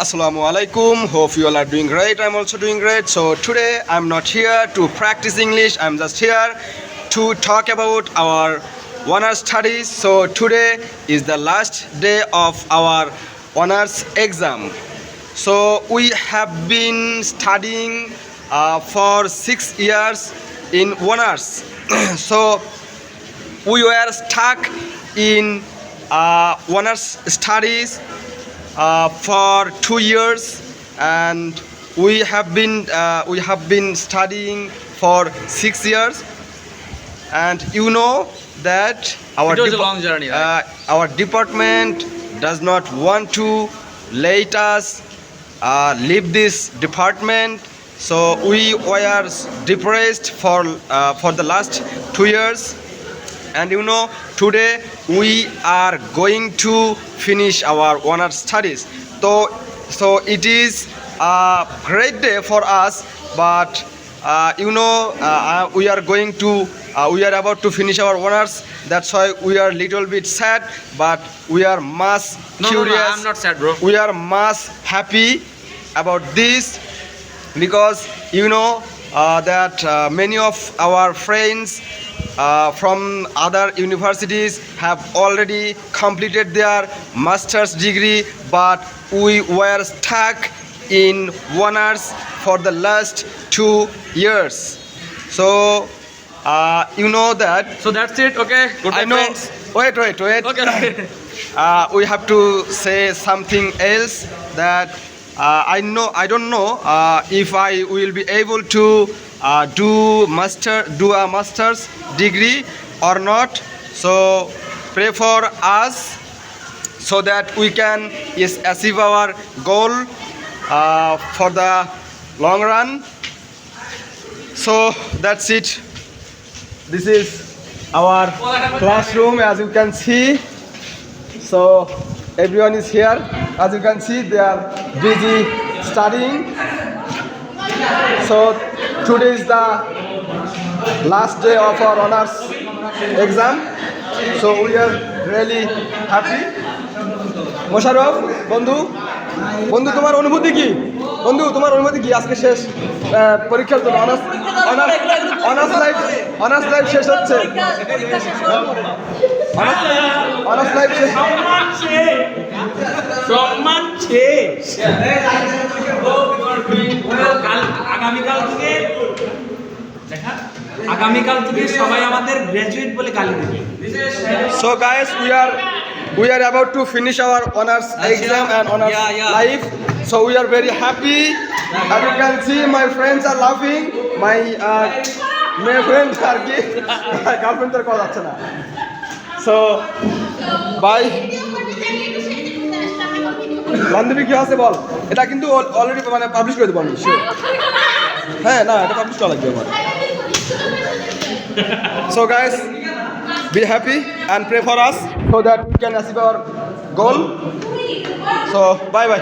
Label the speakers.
Speaker 1: Assalamu alaikum. Hope you all are doing great. I'm also doing great. So today I'm not here to practice English. I'm just here to talk about our honors studies. So today is the last day of our honors exam. So we have been studying uh, for six years in honors. so we were stuck in uh, honors studies for two years and we have been uh, we have been studying for six years. And you know that our
Speaker 2: It was a long journey, right?
Speaker 1: uh, our department does not want to let us uh, leave this department. So we were depressed for uh, for the last two years and you know today we are going to finish our honor studies so so it is a great day for us but uh, you know uh, uh, we are going to uh, we are about to finish our honors that's why we are little bit sad but we are much
Speaker 2: No,
Speaker 1: curious
Speaker 2: no, no, I'm not sad, bro.
Speaker 1: we are much happy about this because you know uh, that uh, many of our friends uh, from other universities have already completed their master's degree but we were stuck in honors for the last two years so uh, you know that
Speaker 2: So that's it, okay? Goodbye,
Speaker 1: I know
Speaker 2: friends.
Speaker 1: wait wait wait
Speaker 2: Okay, okay.
Speaker 1: uh, we have to say something else that uh, I know I don't know uh, if I will be able to uh, do master do a master's degree or not. So pray for us so that we can yes, achieve our goal uh, for the long run. So that's it. This is our classroom as you can see. So everyone is here. As you can see they are busy studying. So today is the last day of our honors exam. So we are really happy. Mosharraf বন্ধু বন্ধু, তোমার অনুভূতি কি? বন্ধু, তোমার অনুভূতি কি? আজকে শেষ পরীক্ষার জন্য honours honours honours life honours life শেষ হচ্ছে। অনার্স লাইফ শেষ।
Speaker 3: সম্মান শেষ। আগামীকাল থেকে দেখা আগামীকাল থেকে সবাই আমাদের গ্র্যাজুয়েট বলে গালি দেবে
Speaker 1: So guys, we are we are about to finish our honors exam and honors
Speaker 2: Yeah, yeah.
Speaker 1: life. So we are very happy. As you can see, my friends are laughing. My uh, my friends are girlfriend are call আছে না. So bye. বান্ধবী কি আছে বল এটা কিন্তু already মানে publish করে দেবো আমি. হ্যাঁ না, এটা কমপ্লিট করা লাগবে আমার। So guys be happy and pray for us so that we can achieve our goal so bye bye